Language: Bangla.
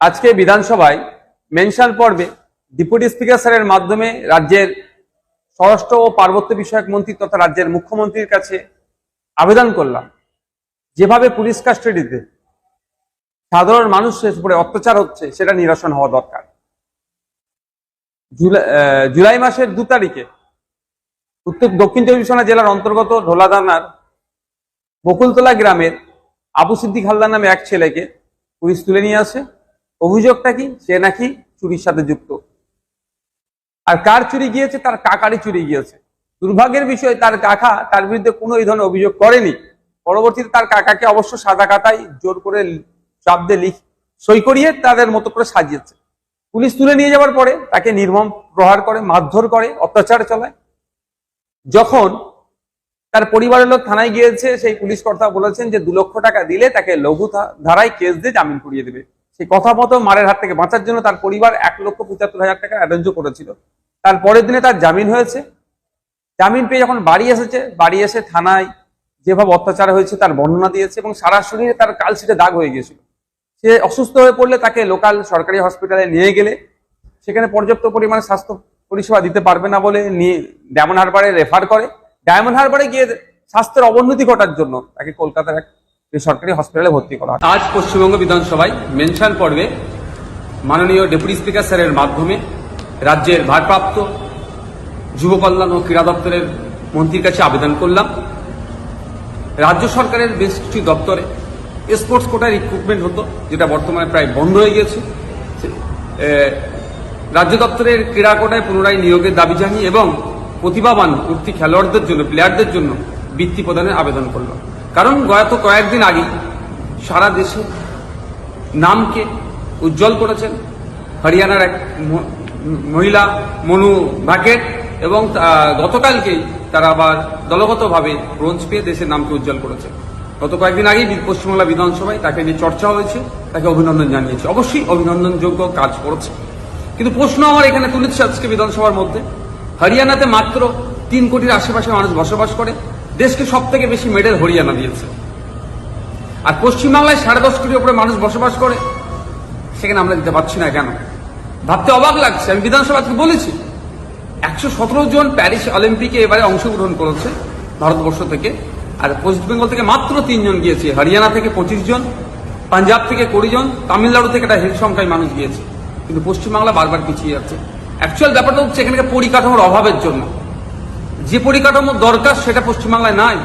আজকে বিধানসভায় মেনশন পর্বে ডেপুটি স্পিকার স্যারের মাধ্যমে রাজ্যের স্বরাষ্ট্র ও পার্বত্য বিষয়ক মন্ত্রী তথা রাজ্যের মুখ্যমন্ত্রীর কাছে আবেদন করলাম। যেভাবে পুলিশ কাস্টাডিতে সাধারণ মানুষের উপরে অত্যাচার হচ্ছে, সেটা নিরসন হওয়া দরকার। জুলাই মাসের দু তারিখে উত্তর দক্ষিণ চব্বিশ পরগনা জেলার অন্তর্গত ঢোলাদানার বকুলতলা গ্রামের আবু সিদ্দিক হালদার নামে এক ছেলেকে পুলিশ তুলে নিয়ে আসে। অভিযোগটা কি? সে নাকি চুরির সাথে যুক্ত। আর কার চুরি গিয়েছে? তার কাকারই চুরি গিয়েছে। দুর্ভাগ্যের বিষয়, তার কাকা তার বিরুদ্ধে কোনো এই ধরনের অভিযোগ করেনি। পরবর্তীতে তার কাকাকে অবশ্য সাদা কাটাই জোর করে দিয়ে লিখ, সই করিয়ে তাদের মতো করে সাজিয়েছে। পুলিশ তুলে নিয়ে যাওয়ার পরে তাকে নির্মম প্রহার করে, মারধর করে, অত্যাচার চালায়। যখন তার পরিবারের লোক থানায় গিয়েছে, সেই পুলিশ কর্তা বলেছেন যে দু লক্ষ টাকা দিলে তাকে লঘু ধারায় কেস দিয়ে জামিন করিয়ে দেবে। সেই কথা মতো মারের হাত থেকে বাঁচার জন্য তার পরিবার এক লক্ষ পঁচাত্তর হাজার টাকা অ্যারেঞ্জও করেছিল। তার পরের দিনে তার জামিন হয়েছে। জামিন পেয়ে যখন বাড়ি এসেছে, বাড়ি এসে থানায় যেভাবে অত্যাচার হয়েছে তার বর্ণনা দিয়েছে এবং সারা শরীরে তার কালশিটে দাগ হয়ে গিয়েছিল। সে অসুস্থ হয়ে পড়লে তাকে লোকাল সরকারি হসপিটালে নিয়ে গেলে। সেখানে পর্যাপ্ত পরিমাণে স্বাস্থ্য পরিষেবা দিতে পারবে না বলে নিয়ে ডায়মন্ড হারবারে রেফার করে। ডায়মন্ড হারবারে গিয়ে স্বাস্থ্যের অবনতি ঘটার জন্য তাকে কলকাতার এক বেসরকারি হসপিটালে ভর্তি করা আজ পশ্চিমবঙ্গ বিধানসভায় মেনশন পর্বে মাননীয় ডেপুটি স্পিকার স্যারের মাধ্যমে রাজ্যের ভারপ্রাপ্ত যুব কল্যাণ ও ক্রীড়া দপ্তরের মন্ত্রীর কাছে আবেদন করলাম। রাজ্য সরকারের বেশ কিছু দপ্তরে স্পোর্টস কোটার রিক্রুটমেন্ট হতো, যেটা বর্তমানে প্রায় বন্ধ হয়ে গেছে রাজ্য দপ্তরের ক্রীড়া কোটায় পুনরায় নিয়োগের দাবি জানিয়ে এবং প্রতিভাবান উঠতি খেলোয়াড়দের জন্য প্লেয়ারদের জন্য বৃত্তি প্রদানের আবেদন করলাম। কারণ গত কয়েকদিন আগেই সারা দেশে নামকে উজ্জ্বল করেছেন। হরিয়ানার এক মহিলা মনু ভাকেট এবং গতকালকেই তারা আবার দলগতভাবে ব্রোঞ্জ পেয়ে দেশের নামকে উজ্জ্বল করেছে গত কয়েকদিন আগেই বি- পশ্চিমবাংলা বিধানসভায় তাকে নিয়ে চর্চা হয়েছে, তাকে অভিনন্দন জানিয়েছে। অবশ্যই অভিনন্দনযোগ্য কাজ করেছে। কিন্তু প্রশ্ন আমার এখানে তুলেছে আজকে বিধানসভার মধ্যে, হরিয়ানাতে মাত্র তিন কোটির আশেপাশে মানুষ বসবাস করে দেশকে সব থেকে বেশি মেডেল হরিয়ানা দিয়েছে। আর পশ্চিমবাংলায় সাড়ে দশ কোটির উপরে মানুষ বসবাস করে, সেখানে আমরা দিতে পারছি না কেন? ভাবতে অবাক লাগছে, আমি বিধানসভাকে বলেছি, একশো সতেরো জন প্যারিস অলিম্পিকে এবারে অংশগ্রহণ করেছে ভারতবর্ষ থেকে, আর ওয়েস্ট বেঙ্গল থেকে মাত্র তিনজন গিয়েছে, হরিয়ানা থেকে পঁচিশ জন, পাঞ্জাব থেকে কুড়ি জন, তামিলনাড়ু থেকে একটা হিল সংখ্যায় মানুষ গিয়েছে। কিন্তু পশ্চিমবাংলা বারবার পিছিয়ে যাচ্ছে। অ্যাকচুয়াল ব্যাপারটা হচ্ছে এখানকার পরিকাঠামোর অভাবের জন্য। যে পরিকাঠামো দরকার সেটা পশ্চিমবাংলায় নাই।